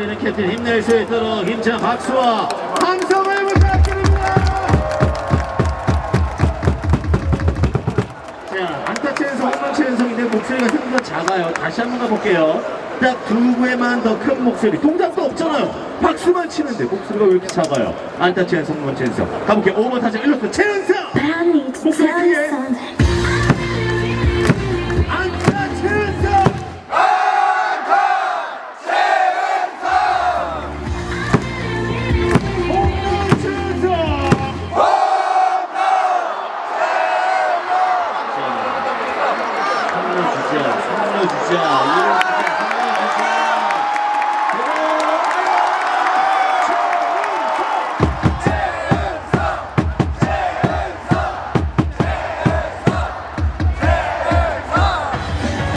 저희는 캡틴 힘낼 수 있도록 힘찬 박수와 함성을 부탁드립니다. 자, 안타치 연성, 홈런치 연성인데 목소리가 생각보다 작아요. 다시 한 번 가볼게요. 딱두 배만 더 큰 목소리. 동작도 없잖아요. 박수만 치는데 목소리가 왜 이렇게 작아요? 안타치 연성, 홈런치 연성. 가볼게요. 오버 타자 1루수 최연성! I need to tell you something 알려주자.